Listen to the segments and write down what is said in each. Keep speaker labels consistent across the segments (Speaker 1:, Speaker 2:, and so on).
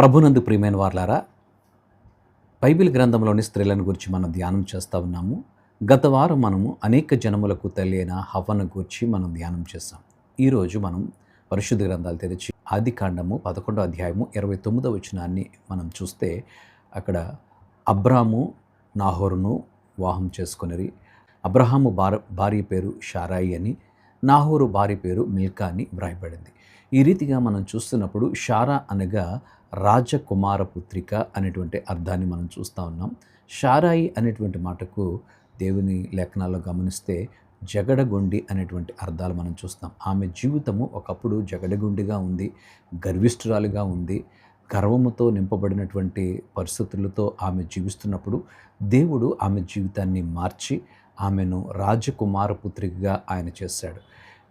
Speaker 1: ప్రభునందు ప్రియమైన వార్లారా బైబిల్ గ్రంథంలోని స్త్రీలను గురించి మనం ధ్యానం చేస్తూ ఉన్నాము. గత వారం మనము అనేక జనములకు తల్లి అయిన హవ్వను గురించి మనం ధ్యానం చేస్తాం ఈరోజు మనం పరిశుద్ధ గ్రంథాలు తెరిచి ఆది కాండము పదకొండో అధ్యాయము ఇరవై తొమ్మిదో వచనాన్ని మనం చూస్తే అక్కడ అబ్రాము నాహోరును వివాహం చేసుకుని అబ్రహాము భార భార్య పేరు షారాయి అని నాహోరు భార్య పేరు మిల్కా అని వ్రాయబడింది. ఈ రీతిగా మనం చూస్తున్నప్పుడు షారా అనగా రాజకుమార పుత్రిక అనేటువంటి అర్థాన్ని మనం చూస్తూ ఉన్నాం. షారాయి అనేటువంటి మాటకు దేవుని లేఖనాల్లో గమనిస్తే జగడగొండి అనేటువంటి అర్థాలు మనం చూస్తాం. ఆమె జీవితము ఒకప్పుడు జగడగొండిగా ఉంది గర్విష్ఠురాలుగా ఉంది. గర్వముతో నింపబడినటువంటి పరిస్థితులతో ఆమె జీవిస్తున్నప్పుడు దేవుడు ఆమె జీవితాన్ని మార్చి ఆమెను రాజకుమార పుత్రికగా ఆయన చేశాడు.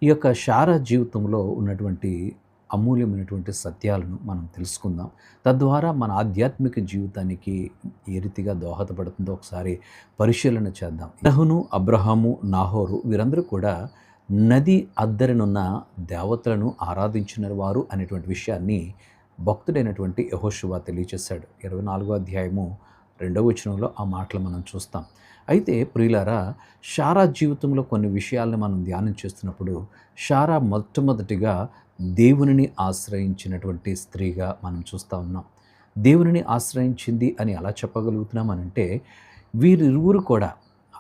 Speaker 1: ఈ యొక్క శారా జీవితంలో ఉన్నటువంటి అమూల్యమైనటువంటి సత్యాలను మనం తెలుసుకుందాం. తద్వారా మన ఆధ్యాత్మిక జీవితానికి ఏ రీతిగా దోహదపడుతుందో ఒకసారి పరిశీలన చేద్దాం. నహును అబ్రహాము నాహోరు వీరందరూ కూడా నది అద్దరినున్న దేవతలను ఆరాధించిన వారు అనేటువంటి విషయాన్ని భక్తుడైనటువంటి యహోశివా తెలియచేశాడు. ఇరవై నాలుగో అధ్యాయము రెండవ వచనంలో ఆ మాటలు మనం చూస్తాం. అయితే ప్రియులారా షారా జీవితంలో కొన్ని విషయాలను మనం ధ్యానం చేస్తున్నప్పుడు షారా మొట్టమొదటిగా దేవునిని ఆశ్రయించినటువంటి స్త్రీగా మనం చూస్తూ ఉన్నాం. దేవునిని ఆశ్రయించింది అని ఎలా చెప్పగలుగుతున్నామనంటే వీరిరువురు కూడా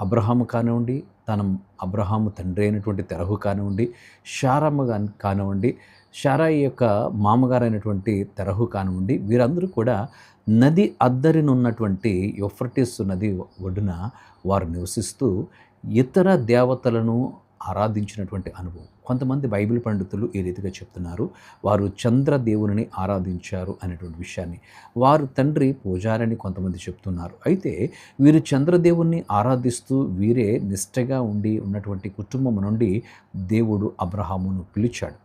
Speaker 1: అబ్రహాము కానివ్వండి తన అబ్రహాము తండ్రి అయినటువంటి తెరహు కానివ్వండి షారమ్మ కానివ్వండి షారాయి యొక్క మామగారైనటువంటి తెరహు కానివ్వండి వీరందరూ కూడా నది అద్దరినున్నటువంటి యొఫర్టిస్ నది ఒడ్డున వారు నివసిస్తూ ఇతర దేవతలను ఆరాధించినటువంటి అనుభవం. కొంతమంది బైబిల్ పండితులు ఈ రీతిగా చెప్తున్నారు వారు చంద్రదేవుని ఆరాధించారు అనేటువంటి విషయాన్ని. వారు తండ్రి పూజారని కొంతమంది చెప్తున్నారు. అయితే వీరు చంద్రదేవుణ్ణి ఆరాధిస్తూ వీరే నిష్టగా ఉండి ఉన్నటువంటి కుటుంబం నుండి దేవుడు అబ్రహామును పిలిచాడు.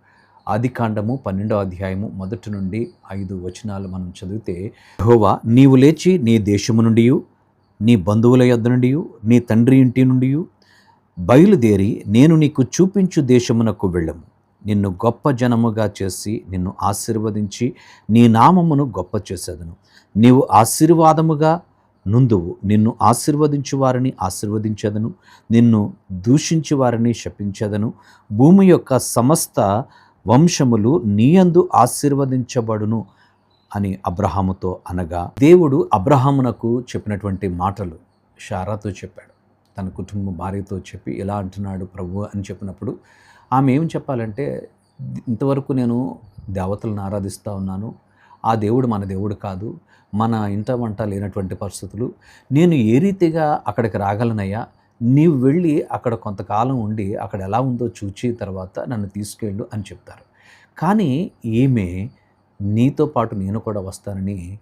Speaker 1: ఆది కాండము పన్నెండో అధ్యాయము మొదటి నుండి ఐదు వచనాలు మనం చదివితే హోవా నీవు లేచి నీ దేశము నుండి నీ బంధువుల యొద్ద నుండి నీ తండ్రి ఇంటి నుండి బయలుదేరి నేను నీకు చూపించు దేశమునకు వెళ్ళము. నిన్ను గొప్ప జనముగా చేసి నిన్ను ఆశీర్వదించి నీ నామమును గొప్ప చేసేదను. నీవు ఆశీర్వాదముగా నుందువు. నిన్ను ఆశీర్వదించు వారిని ఆశీర్వదించదను. నిన్ను దూషించు వారిని శపించదను. భూమి యొక్క సమస్త వంశములు నీయందు ఆశీర్వదించబడును అని అబ్రహాముతో అనగా దేవుడు అబ్రహామునకు చెప్పినటువంటి మాటలు షారాతో చెప్పాడు. తన కుటుంబ భార్యతో చెప్పి ఇలా అంటున్నాడు ప్రభు అని చెప్పినప్పుడు ఆమె ఏం చెప్పాలంటే ఇంతవరకు నేను దేవతలను ఆరాధిస్తూ ఉన్నాను. ఆ దేవుడు మన దేవుడు కాదు. మన ఇంట వంట లేనటువంటి పరిస్థితులు. నేను ఏ రీతిగా అక్కడికి రాగలనయ్యా? నీవు వెళ్ళి అక్కడ కొంతకాలం ఉండి అక్కడ ఎలా ఉందో చూచి తర్వాత నన్ను తీసుకెళ్ళు అని చెప్తారు. కానీ ఈమె నీతో పాటు నేను కూడా వస్తానని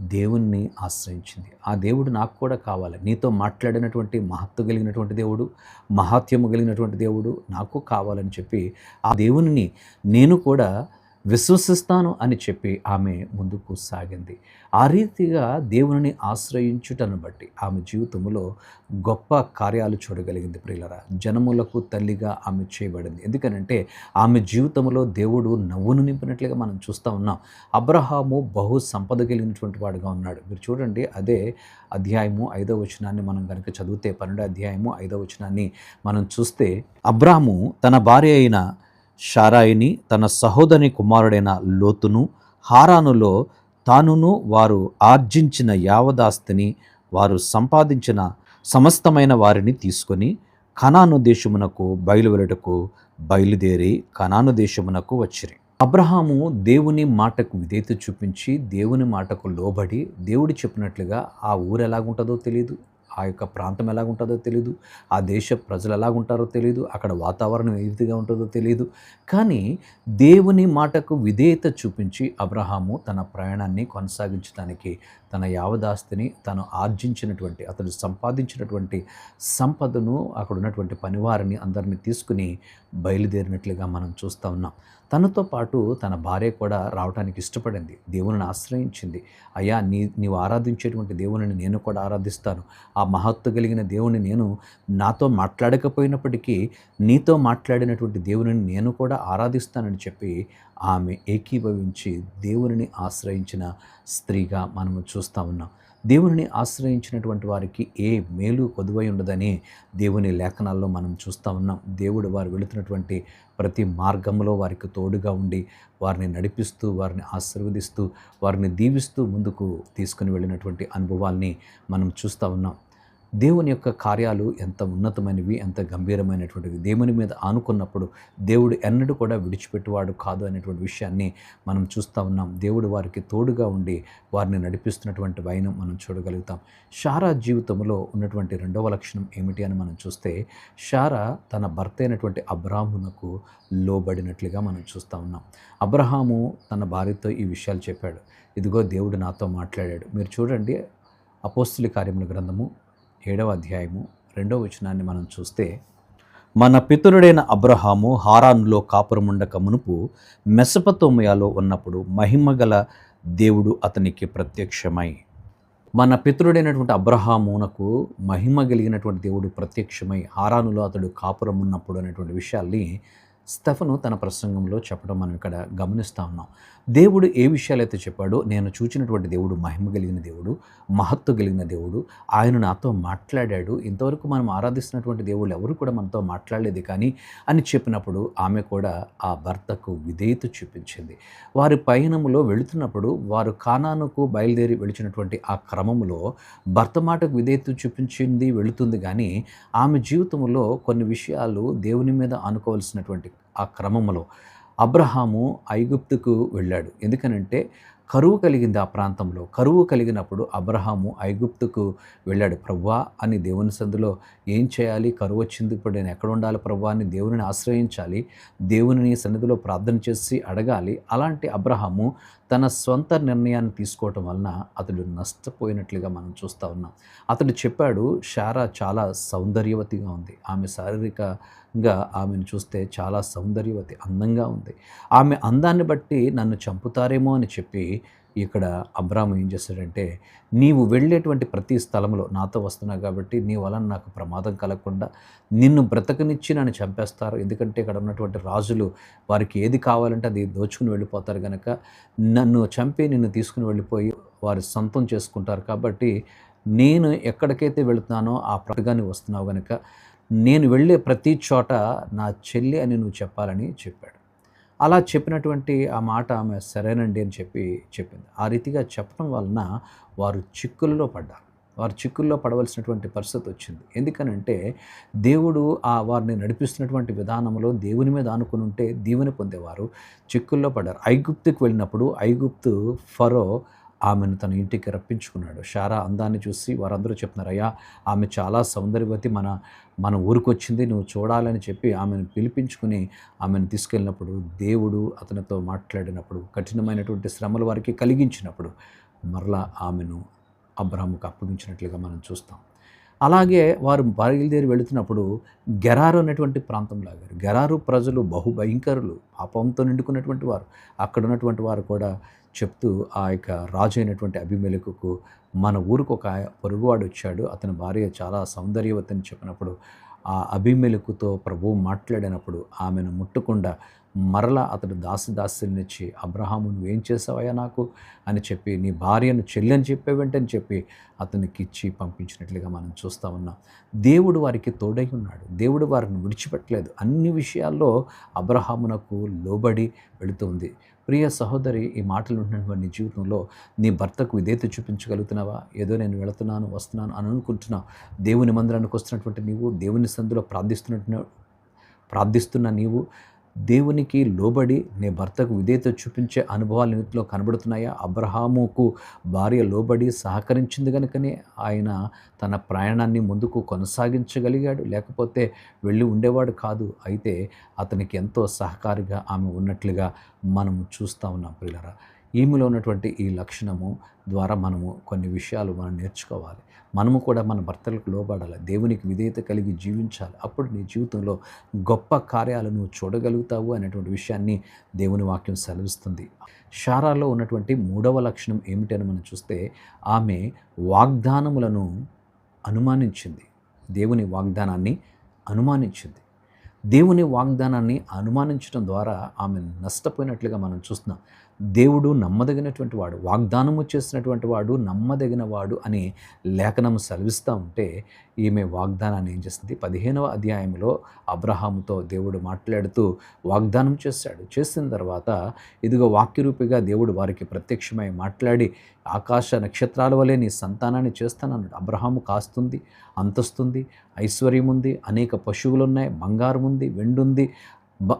Speaker 1: దేవుణ్ణి ఆశ్రయించింది. ఆ దేవుడు నాకు కూడా కావాలి. నీతో మాట్లాడినటువంటి మహత్వ కలిగినటువంటి దేవుడు మహాత్యము కలిగినటువంటి దేవుడు నాకు కావాలని చెప్పి ఆ దేవుని నేను కూడా విశ్వసిస్తాను అని చెప్పి ఆమె ముందుకు సాగింది. ఆ రీతిగా దేవుని ఆశ్రయించుటను బట్టి ఆమె జీవితంలో గొప్ప కార్యాలు చూడగలిగింది ప్రియులరా. జనములకు తల్లిగా ఆమె చేయబడింది. ఎందుకనంటే ఆమె జీవితంలో దేవుడు నవ్వును నింపినట్లుగా మనం చూస్తూ ఉన్నాం. అబ్రహాము బహు సంపద కలిగినటువంటి వాడుగా ఉన్నాడు. మీరు చూడండి అదే అధ్యాయము ఐదో వచనాన్ని మనం కనుక చదివితే పన్నెండో అధ్యాయము ఐదో వచనాన్ని మనం చూస్తే అబ్రాహము తన భార్య అయిన షారాయిని తన సహోదరి కుమారుడైన లోతును హారానులో తానును వారు ఆర్జించిన యావదాస్తిని వారు సంపాదించిన సమస్తమైన వారిని తీసుకొని కనాను దేశమునకు బయలువెళ్ళటకు బయలుదేరి కనాను దేశమునకు వచ్చిరి. అబ్రహాము దేవుని మాటకు విధేయత చూపించి దేవుని మాటకు లోబడి దేవుడు చెప్పినట్లుగా ఆ ఊరు ఎలాగుంటుందో తెలియదు ఆ యొక్క ప్రాంతం ఎలాగుంటుందో తెలియదు ఆ దేశ ప్రజలు ఎలాగుంటారో తెలియదు అక్కడ వాతావరణం ఏ విధంగా ఉంటుందో తెలియదు కానీ దేవుని మాటకు విధేయత చూపించి అబ్రహాము తన ప్రయాణాన్ని కొనసాగించడానికి తన యావదాస్తిని తను ఆర్జించినటువంటి అతడు సంపాదించినటువంటి సంపదను అక్కడ ఉన్నటువంటి పనివారిని అందరినీ తీసుకుని బయలుదేరినట్లుగా మనం చూస్తూ ఉన్నాం. తనతో పాటు తన భార్య కూడా రావడానికి ఇష్టపడింది. దేవుని ఆశ్రయించింది. అయ్యా నీ నీవు ఆరాధించేటువంటి దేవుని నేను కూడా ఆరాధిస్తాను. ఆ మహత్తు మహత్వ కలిగిన దేవుని నేను నాతో మాట్లాడకపోయినప్పటికీ నీతో మాట్లాడినటువంటి దేవుని నేను కూడా ఆరాధిస్తానని చెప్పి ఆమె ఏకీభవించి దేవుని ఆశ్రయించిన స్త్రీగా మనము చూస్తూ ఉన్నాం. దేవుని ఆశ్రయించినటువంటి వారికి ఏ మేలు కొదువై ఉండదని దేవుని లేఖనాల్లో మనం చూస్తూ ఉన్నాం. దేవుడు వారు వెళుతున్నటువంటి ప్రతి మార్గంలో వారికి తోడుగా ఉండి వారిని నడిపిస్తూ వారిని ఆశీర్వదిస్తూ వారిని దీవిస్తూ ముందుకు తీసుకుని వెళ్ళినటువంటి అనుభవాల్ని మనం చూస్తూ ఉన్నాం. దేవుని యొక్క కార్యాలు ఎంత ఉన్నతమైనవి ఎంత గంభీరమైనటువంటివి దేవుని మీద ఆనుకున్నప్పుడు దేవుడు ఎన్నడూ కూడా విడిచిపెట్టువాడు కాదు అనేటువంటి విషయాన్ని మనం చూస్తూ ఉన్నాం. దేవుడు వారికి తోడుగా ఉండి వారిని నడిపిస్తున్నటువంటి వైనం మనం చూడగలుగుతాం. షారా జీవితంలో ఉన్నటువంటి రెండవ లక్షణం ఏమిటి అని మనం చూస్తే షారా తన భర్త అయినటువంటి అబ్రాహ్మునకు లోబడినట్లుగా మనం చూస్తూ ఉన్నాం. అబ్రహాము తన భార్యతో ఈ విషయాలు చెప్పాడు. ఇదిగో దేవుడు నాతో మాట్లాడాడు. మీరు చూడండి అపోస్తులి కార్యముల గ్రంథము ఏడవ అధ్యాయము రెండవ వచనాన్ని మనం చూస్తే మన పితరుడైన అబ్రహాము హారాన్లో కాపురముండక మునుపు మెసపతోమయాలో ఉన్నప్పుడు మహిమగల దేవుడు అతనికి ప్రత్యక్షమై. మన పితరుడైనటువంటి అబ్రహామునకు మహిమ కలిగినటువంటి దేవుడు ప్రత్యక్షమై హారానులో అతడు కాపురం ఉన్నప్పుడు అనేటువంటి విషయాల్ని స్టెఫను తన ప్రసంగంలో చెప్పడం మనం ఇక్కడ గమనిస్తూ ఉన్నాం. దేవుడు ఏ విషయాలైతే చెప్పాడో నేను చూచినటువంటి దేవుడు మహిమ కలిగిన దేవుడు మహత్వ కలిగిన దేవుడు ఆయన నాతో మాట్లాడాడు. ఇంతవరకు మనం ఆరాధిస్తున్నటువంటి దేవుళ్ళు ఎవరు కూడా మనతో మాట్లాడలేదు కానీ అని చెప్పినప్పుడు ఆమె కూడా ఆ భర్తకు విధేయత చూపించింది. వారి పయనములో వెళుతున్నప్పుడు వారు కానానుకు బయలుదేరి వెళుచినటువంటి ఆ క్రమంలో భర్త మాటకు విధేయత చూపించింది వెళుతుంది కానీ ఆమె జీవితంలో కొన్ని విషయాలు దేవుని మీద అనుకోవాల్సినటువంటి ఆ క్రమంలో అబ్రహాము ఐగుప్తుకు వెళ్ళాడు. ఎందుకనంటే కరువు కలిగింది ఆ ప్రాంతంలో. కరువు కలిగినప్పుడు అబ్రహాము ఐగుప్తుకు వెళ్ళాడు. ప్రవ్వా అని దేవుని సందులో ఏం చేయాలి? కరువు వచ్చింది ఇప్పుడు నేను ఎక్కడ ఉండాలి ప్రవ్వా? అని దేవునిని ఆశ్రయించాలి. దేవుని సన్నిధిలో ప్రార్థన చేసి అడగాలి. అలాంటి అబ్రహాము తన సొంత నిర్ణయాన్ని తీసుకోవటం వలన అతడు నష్టపోయినట్లుగా మనం చూస్తూ ఉన్నాం. అతడు చెప్పాడు షారా చాలా సౌందర్యవతిగా ఉంది. ఆమె శారీరకంగా ఆమెను చూస్తే చాలా సౌందర్యవతి అందంగా ఉంది. ఆమె అందాన్ని బట్టి నన్ను చంపుతారేమో అని చెప్పి ఇక్కడ అబ్రాహం ఏం చేశాడంటే నీవు వెళ్ళేటువంటి ప్రతి స్థలంలో నాతో వస్తున్నావు కాబట్టి నీ వలన నాకు ప్రమాదం కలగకుండా నిన్ను బ్రతకనిచ్చి నన్ను చంపేస్తారు. ఎందుకంటే ఇక్కడ ఉన్నటువంటి రాజులు వారికి ఏది కావాలంటే అది దోచుకుని వెళ్ళిపోతారు కనుక నన్ను చంపి నిన్ను తీసుకుని వెళ్ళిపోయి వారు సొంతం చేసుకుంటారు కాబట్టి నేను ఎక్కడికైతే వెళుతున్నానో ఆ ప్రతిగాని వస్తున్నావు కనుక నేను వెళ్ళే ప్రతి చోట నా చెల్లి అని నువ్వు చెప్పాలని చెప్పాడు. అలా చెప్పినటువంటి ఆ మాట ఆమె సరేనండి అని చెప్పి చెప్పింది. ఆ రీతిగా చెప్పడం వలన వారు చిక్కుల్లో పడ్డారు. వారు చిక్కుల్లో పడవలసినటువంటి పరిస్థితి వచ్చింది. ఎందుకనంటే దేవుడు ఆ వారిని నడిపిస్తున్నటువంటి విధానంలో దేవుని మీద ఆనుకుని ఉంటే దీవెని పొందేవారు. చిక్కుల్లో పడ్డారు. ఐగుప్తుకు వెళ్ళినప్పుడు ఐగుప్తు ఫరో ఆమెను తన ఇంటికి రప్పించుకున్నాడు. షారా అందాన్ని చూసి వారందరూ చెప్తున్నారు అయ్యా ఆమె చాలా సౌందర్యవతి మన మన ఊరికొచ్చింది నువ్వు చూడాలని చెప్పి ఆమెను పిలిపించుకుని ఆమెను తీసుకెళ్ళినప్పుడు దేవుడు అతనితో మాట్లాడినప్పుడు కఠినమైనటువంటి శ్రమలు వారికి కలిగించినప్పుడు మరలా ఆమెను అబ్రాహ్ముకు అప్పగించినట్లుగా మనం చూస్తాం. అలాగే వారు బయలుదేరి వెళుతున్నప్పుడు గెరారు అనేటువంటి ప్రాంతం లాగారు. గెరారు ప్రజలు బహుభయంకరులు పాపంతో నిండుకున్నటువంటి వారు. అక్కడ ఉన్నటువంటి వారు కూడా చెప్తూ ఆ యొక్క రాజు అయినటువంటి అభిమేలకుకు మన ఊరికి ఒక పొరుగువాడు వచ్చాడు. అతని భార్య చాలా సౌందర్యవతని చెప్పినప్పుడు ఆ అభిమేలకుతో ప్రభువు మాట్లాడినప్పుడు ఆమెను ముట్టకుండా మరలా అతడు దాసి అబ్రహాము నువ్వేం చేసావయ్యా నాకు? అని చెప్పి నీ భార్యను చెల్లెని చెప్పే వెంటని చెప్పి అతనికి ఇచ్చి పంపించినట్లుగా మనం చూస్తూ ఉన్నాం. దేవుడు వారికి తోడై ఉన్నాడు. దేవుడు వారిని విడిచిపెట్టలేదు. అన్ని విషయాల్లో అబ్రహామునకు లోబడి వెళుతుంది ప్రియ సహోదరి ఈ మాటలు ఉంటున్నటువంటి నీ జీవితంలో నీ భర్తకు విధేయత చూపించగలుగుతున్నావా? ఏదో నేను వెళుతున్నాను వస్తున్నాను అని అనుకుంటున్నావు దేవుని మందిరానికి వస్తున్నటువంటి నీవు దేవుని సందులో ప్రార్థిస్తున్నట్టు ప్రార్థిస్తున్న నీవు దేవునికి లోబడి నీ భర్తకు విధేయత చూపించే అనుభవాలు ఇంట్లో కనబడుతున్నాయా? అబ్రహాముకు భార్య లోబడి సహకరించింది కనుకనే ఆయన తన ప్రయాణాన్ని ముందుకు కొనసాగించగలిగాడు. లేకపోతే వెళ్ళి ఉండేవాడు కాదు. అయితే అతనికి ఎంతో సహకారిగా ఆమె ఉన్నట్లుగా మనం చూస్తూ ఉన్నాం పిల్లరా ఈమెలో ఉన్నటువంటి ఈ లక్షణము ద్వారా మనము కొన్ని విషయాలు మనం నేర్చుకోవాలి. మనము కూడా మన భర్తలకు లోబడాలి. దేవునికి విధేయత కలిగి జీవించాలి. అప్పుడు నీ జీవితంలో గొప్ప కార్యాలను చూడగలుగుతావు అనేటువంటి విషయాన్ని దేవుని వాక్యం సెలవిస్తుంది. షారాలో ఉన్నటువంటి మూడవ లక్షణం ఏమిటని మనం చూస్తే ఆమె వాగ్దానములను అనుమానించింది. దేవుని వాగ్దానాన్ని అనుమానించింది. దేవుని వాగ్దానాన్ని అనుమానించడం ద్వారా ఆమె నష్టపోయినట్లుగా మనం చూస్తున్నాం. దేవుడు నమ్మదగినటువంటి వాడు వాగ్దానము చేసినటువంటి వాడు నమ్మదగిన వాడు అని లేఖనం సెలవిస్తూ ఉంటే ఈమె వాగ్దానాన్ని ఏం చేస్తుంది? పదిహేనవ అధ్యాయంలో అబ్రహాముతో దేవుడు మాట్లాడుతూ వాగ్దానం చేశాడు. చేసిన తర్వాత ఇదిగో వాక్యరూపిగా దేవుడు వారికి ప్రత్యక్షమై మాట్లాడి ఆకాశ నక్షత్రాల వలె నీ సంతానాన్ని చేస్తానన్నాడు. అబ్రహాము కాస్తుంది అంతస్తుంది ఐశ్వర్యం ఉంది అనేక పశువులు ఉన్నాయి బంగారం ఉంది వెండుంది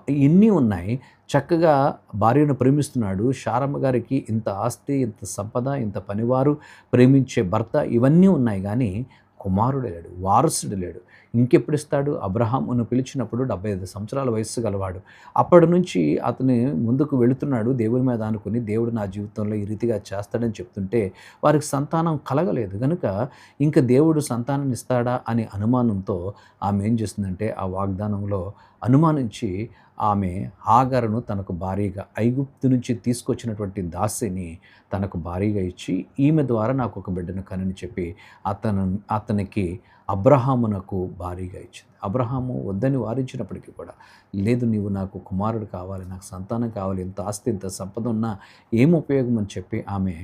Speaker 1: ఇన్ని ఉన్నాయి? చక్కగా భార్యను ప్రేమిస్తున్నాడు. శారమ్మ గారికి ఇంత ఆస్తి ఇంత సంపద ఇంత పనివారు ప్రేమించే భర్త ఇవన్నీ ఉన్నాయి. కానీ కుమారుడు లేడు వారసుడు లేడు ఇంకెప్పుడు ఇస్తాడు అబ్రహామును పిలిచినప్పుడు డెబ్బై ఐదు సంవత్సరాల వయస్సు గలవాడు. అప్పటి నుంచి అతని ముందుకు వెళుతున్నాడు దేవుని మీద అనుకుని దేవుడు నా జీవితంలో ఈ రీతిగా చేస్తాడని చెప్తుంటే వారికి సంతానం కలగలేదు. కనుక ఇంకా దేవుడు సంతానం ఇస్తాడా? అనే అనుమానంతో ఆమె ఏం చేస్తుందంటే ఆ వాగ్దానంలో అనుమానించి ఆమె ఆగరను తనకు భారీగా ఐగుప్తు నుంచి తీసుకొచ్చినటువంటి దాసిని తనకు భారీగా ఇచ్చి ఈమె ద్వారా నాకు ఒక బిడ్డను కనని చెప్పి అతను అతనికి అబ్రహామునకు భారీగా ఇచ్చింది. అబ్రహాము వద్దని వారించినప్పటికీ కూడా లేదు నీవు నాకు కుమారుడు కావాలి నాకు సంతానం కావాలి ఇంత ఆస్తి ఇంత సంపద ఉన్నా ఏం ఉపయోగం? అని చెప్పి ఆమె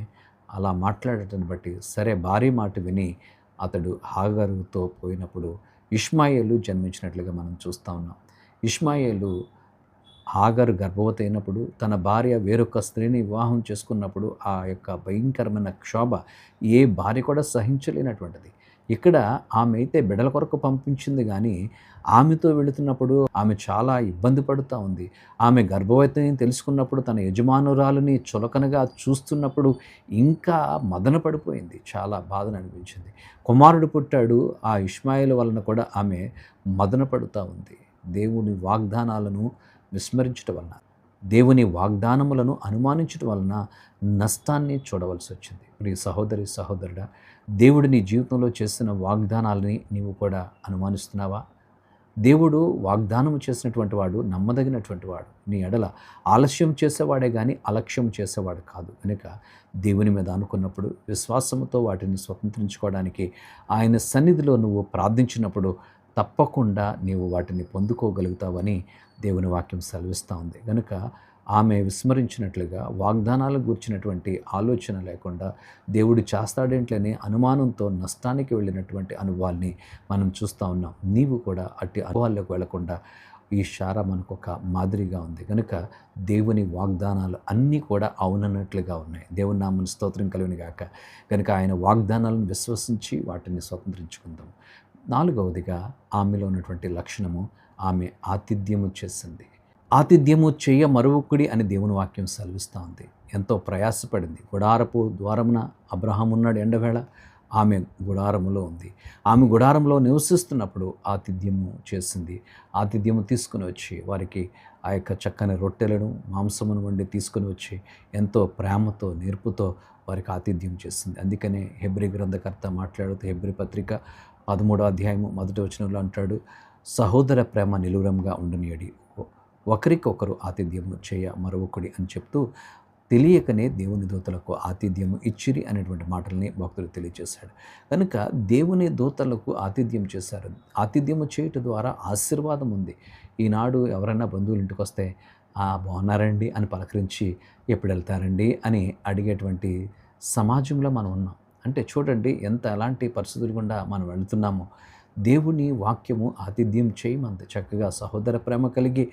Speaker 1: అలా మాట్లాడటాన్ని బట్టి సరే భారీ మాట విని అతడు హాగరుతో పోయినప్పుడు ఇష్మాయేలు జన్మించినట్లుగా మనం చూస్తూ ఉన్నాం. ఇష్మాయేలు ఆగరు గర్భవతి అయినప్పుడు తన భార్య వేరొక స్త్రీని వివాహం చేసుకున్నప్పుడు ఆ యొక్క భయంకరమైన క్షోభ ఏ భార్య కూడా సహించలేనటువంటిది. ఇక్కడ ఆమె అయితే బిడల కొరకు పంపించింది కానీ ఆమెతో వెళుతున్నప్పుడు ఆమె చాలా ఇబ్బంది పడుతూ ఉంది. ఆమె గర్భవతిని తెలుసుకున్నప్పుడు తన యజమానురాలని చులకనగా చూస్తున్నప్పుడు ఇంకా మదన పడిపోయింది. చాలా బాధను అనిపించింది. కుమారుడు పుట్టాడు. ఆ ఇష్మాయిల్ వలన కూడా ఆమె మదన పడుతూ ఉంది. దేవుని వాగ్దానాలను విస్మరించటం వలన. దేవుని వాగ్దానములను అనుమానించటం వలన నష్టాన్ని చూడవలసి వచ్చింది. ప్రియ సహోదరి సహోదరుడా దేవుడు నీ జీవితంలో చేసిన వాగ్దానాలని నీవు కూడా అనుమానిస్తున్నావా? దేవుడు వాగ్దానం చేసినటువంటి వాడు నమ్మదగినటువంటి వాడు. నీ ఎడల ఆలస్యం చేసేవాడే కానీ అలక్ష్యం చేసేవాడు కాదు. కనుక దేవుని మీద అనుకున్నప్పుడు విశ్వాసంతో వాటిని స్వతంత్రించుకోవడానికి ఆయన సన్నిధిలో నువ్వు ప్రార్థించినప్పుడు తప్పకుండా నీవు వాటిని పొందుకోగలుగుతావని దేవుని వాక్యం సెలవిస్తూ ఉంది. కనుక ఆమె విస్మరించినట్లుగా వాగ్దానాలు గూర్చినటువంటి ఆలోచన లేకుండా దేవుడు చేస్తాడేంట్లని అనుమానంతో నష్టానికి వెళ్ళినటువంటి అనుభవాల్ని మనం చూస్తూ ఉన్నాం. నీవు కూడా అట్టి అనుభవాల్లోకి వెళ్ళకుండా ఈ శార మనకు ఒక మాదిరిగా ఉంది. కనుక దేవుని వాగ్దానాలు అన్నీ కూడా అవునన్నట్లుగా ఉన్నాయి. దేవుని నామని స్తోత్రం కలిగిన గాక. కనుక ఆయన వాగ్దానాలను విశ్వసించి వాటిని స్వతంత్రించుకుందాం. నాలుగవదిగా ఆమెలో ఉన్నటువంటి లక్షణము ఆమె ఆతిథ్యము చేసింది. ఆతిథ్యము చేయ మరువుకుడి అని దేవుని వాక్యం సెలవిస్తూ ఉంది ఎంతో ప్రయాసపడింది. గుడారపు ద్వారమున అబ్రహం ఉన్నాడు ఎండవేళ. ఆమె గుడారములో ఉంది. ఆమె గుడారంలో నివసిస్తున్నప్పుడు ఆతిథ్యము చేసింది. ఆతిథ్యము తీసుకుని వచ్చి వారికి ఆ యొక్క చక్కని రొట్టెలను మాంసమును వండి తీసుకుని వచ్చి ఎంతో ప్రేమతో నేర్పుతో వారికి ఆతిథ్యం చేసింది. అందుకనే హెబ్రి గ్రంథకర్త మాట్లాడుతూ హెబ్రి పత్రిక పదమూడో అధ్యాయము మొదటి వచనంలో అంటాడు సహోదర ప్రేమ నిలువరంగా ఉండనియడి. ఒకరికొకరు ఆతిథ్యము చేయ మరొకడి అని చెప్తూ తెలియకనే దేవుని దూతలకు ఆతిథ్యము ఇచ్చిరి అనేటువంటి మాటల్ని భక్తులు తెలియజేశాడు కనుక దేవుని దూతలకు ఆతిథ్యం చేశారు. ఆతిథ్యము చేయటం ద్వారా ఆశీర్వాదం ఉంది. ఈనాడు ఎవరైనా బంధువులు ఇంటికి వస్తే బాగున్నారండి అని పలకరించి ఎప్పుడు వెళ్తారండి అని అడిగేటువంటి సమాజంలో మనం ఉన్నాం. అంటే చూడండి ఎంత ఎలాంటి పరిస్థితులు గుండా మనం వెళుతున్నామో. దేవుని వాక్యము ఆతిథ్యం చేయమంత చక్కగా సహోదర ప్రేమ కలిగి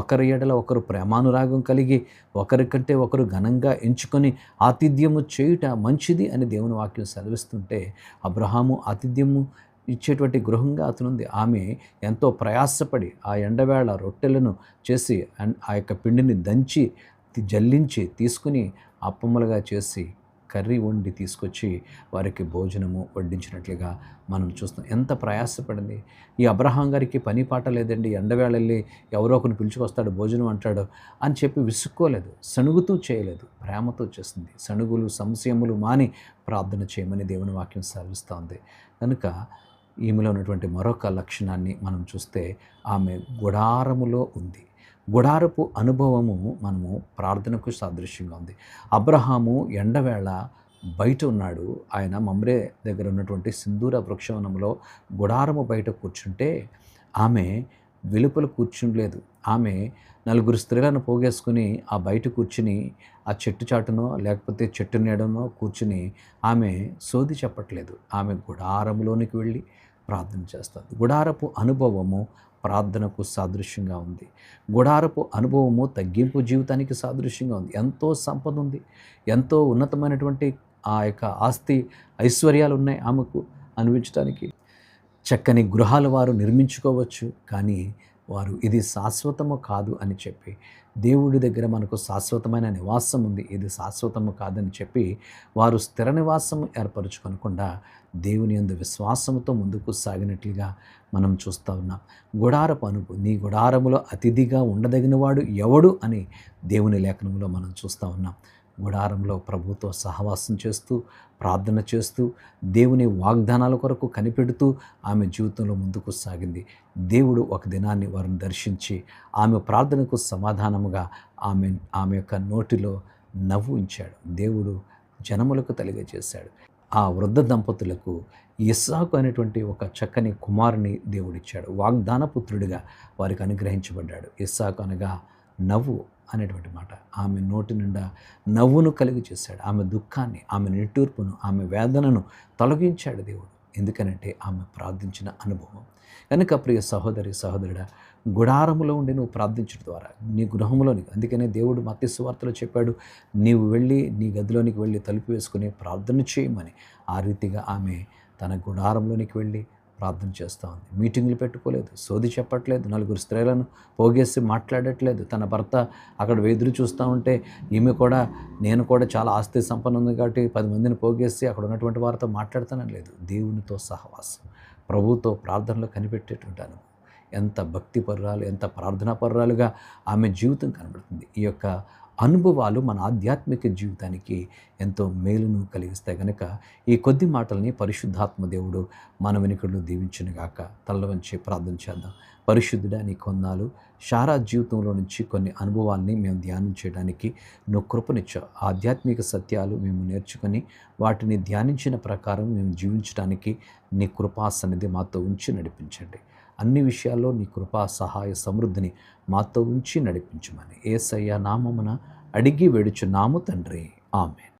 Speaker 1: ఒకరి ఎడల ఒకరు ప్రేమానురాగం కలిగి ఒకరికంటే ఒకరు ఘనంగా ఎంచుకొని ఆతిథ్యము చేయుట మంచిది అని దేవుని వాక్యం సెలవిస్తుంటే అబ్రహాము ఆతిథ్యము ఇచ్చేటువంటి గృహంగా అతనుంది. ఆమె ఎంతో ప్రయాసపడి ఆ ఎండవేళ రొట్టెలను చేసి ఆ యొక్క పిండిని దంచి జల్లించి తీసుకుని అప్పమ్మలుగా చేసి కర్రీ వండి తీసుకొచ్చి వారికి భోజనము వడ్డించినట్లుగా మనం చూస్తాం ఎంత ప్రయాసపడింది. ఈ అబ్రహాం గారికి పని పాట లేదండి. ఎండవేళ వెళ్ళి ఎవరో ఒకరిని పిలుచుకొస్తాడు భోజనం అంటాడు అని చెప్పి విసుక్కోలేదు. సణుగుతూ చేయలేదు. ప్రేమతో చేస్తుంది. సణుగులు సంశయములు మాని ప్రార్థన చేయమని దేవుని వాక్యం సెలవిస్తోంది. కనుక ఈమెలో ఉన్నటువంటి మరొక లక్షణాన్ని మనం చూస్తే ఆమె గుడారములో ఉంది. గుడారపు అనుభవము మనము ప్రార్థనకు సాదృశ్యంగా ఉంది. అబ్రహాము ఎండవేళ బయట ఉన్నాడు. ఆయన మమ్రే దగ్గర ఉన్నటువంటి సింధూర వృక్షవనంలో గుడారము బయట కూర్చుంటే ఆమె వెలుపల కూర్చుండలేదు. ఆమె నలుగురు స్త్రీలను పోగేసుకుని ఆ బయట కూర్చుని ఆ చెట్టు చాటునో లేకపోతే చెట్టు నీడనో కూర్చుని ఆమె సోది చెప్పట్లేదు. ఆమె గుడారంలోనికి వెళ్ళి ప్రార్థన చేస్తారు గుడారపు అనుభవము ప్రార్థనకు సాదృశ్యంగా ఉంది. గుడారపు అనుభవము తగ్గింపు జీవితానికి సాదృశ్యంగా ఉంది. ఎంతో సంపద ఉంది. ఎంతో ఉన్నతమైనటువంటి ఆ యొక్క ఆస్తి ఐశ్వర్యాలు ఉన్నాయి ఆమెకు అనిపించడానికి చక్కని గృహాలు వారు నిర్మించుకోవచ్చు. కానీ వారు ఇది శాశ్వతము కాదు అని చెప్పి దేవుడి దగ్గర మనకు శాశ్వతమైన నివాసం ఉంది. ఇది శాశ్వతము కాదని చెప్పి వారు స్థిర నివాసం ఏర్పరచుకొనకుండా దేవుని యందు విశ్వాసంతో ముందుకు సాగినట్లుగా మనం చూస్తూ ఉన్నాం. గుడారపు అనుపు నీ గుడారములో అతిథిగా ఉండదగినవాడు ఎవడు అని దేవుని లేఖనంలో మనం చూస్తూ ఉన్నాం. గుడారంలో ప్రభుతో సహవాసం చేస్తూ ప్రార్థన చేస్తూ దేవుని వాగ్దానాల కొరకు కనిపెడుతూ ఆమె జీవితంలో ముందుకు సాగింది. దేవుడు ఒక దినాన్ని వారిని దర్శించి ఆమె ప్రార్థనకు సమాధానముగా ఆమె ఆమె యొక్క నోటిలో నవ్వు ఉంచాడు. దేవుడు జనములకు తెలియజేశాడు ఆ వృద్ధ దంపతులకు ఇస్సాకు అనేటువంటి ఒక చక్కని కుమారుని దేవుడిచ్చాడు. వాగ్దాన పుత్రుడిగా వారికి అనుగ్రహించబడ్డాడు. ఇస్సాకు అనగా నవ్వు అనేటువంటి మాట. ఆమె నోటి నిండా నవ్వును కలిగి చేశాడు. ఆమె దుఃఖాన్ని ఆమె నిట్టూర్పును ఆమె వేదనను తొలగించాడు దేవుడు. ఎందుకనంటే ఆమె ప్రార్థించిన అనుభవం. కనుక ప్రియ సహోదరి సహోదరుడ గుడారములో ఉండి నువ్వు ప్రార్థించడం ద్వారా నీ గృహంలోని అందుకనే దేవుడు మత్స్య సువార్తలో చెప్పాడు నీవు వెళ్ళి నీ గదిలోనికి వెళ్ళి తలుపు వేసుకుని ప్రార్థన చేయమని. ఆ రీతిగా ఆమె తన గుడారంలోనికి వెళ్ళి ప్రార్థన చేస్తూ ఉంది. మీటింగులు పెట్టుకోలేదు సోది చెప్పట్లేదు నలుగురు స్త్రీలను పోగేసి మాట్లాడట్లేదు. తన భర్త అక్కడ వెదురు చూస్తూ ఉంటే ఈమె కూడా నేను కూడా చాలా ఆస్తి సంపన్న ఉంది కాబట్టి పది మందిని పోగేసి అక్కడ ఉన్నటువంటి వారితో మాట్లాడుతానని లేదు. దేవునితో సహవాసం ప్రభుతో ప్రార్థనలో కనిపెట్టేటువంటి అనుభవం ఎంత భక్తి పర్రాలు ఎంత ప్రార్థనా పర్రాలుగా ఆమె జీవితం కనబడుతుంది. ఈ యొక్క అనుభవాలు మన ఆధ్యాత్మిక జీవితానికి ఎంతో మేలును కలిగిస్తాయి. కనుక ఈ కొద్ది మాటల్ని పరిశుద్ధాత్మ దేవుడు మన వెనుకలు దీవించునుగాక తల్ల వంచి ప్రార్థన చేద్దాం. పరిశుద్ధుడా నీ కొన్నాళ్ళు శారా జీవితంలో నుంచి కొన్ని అనుభవాల్ని మేము ధ్యానం చేయడానికి నువ్వు కృపనిచ్చావు. ఆధ్యాత్మిక సత్యాలు మేము నేర్చుకొని వాటిని ధ్యానించిన ప్రకారం మేము జీవించడానికి నీ కృపాసన్నిధి మాతో ఉంచి నడిపించండి. అన్ని విషయాల్లో నీ కృపా సహాయ సమృద్ధిని మాతో ఉంచి నడిపించమని ఏసయ్య నామమున అడిగి వేడుచున్నాము తండ్రి. ఆమె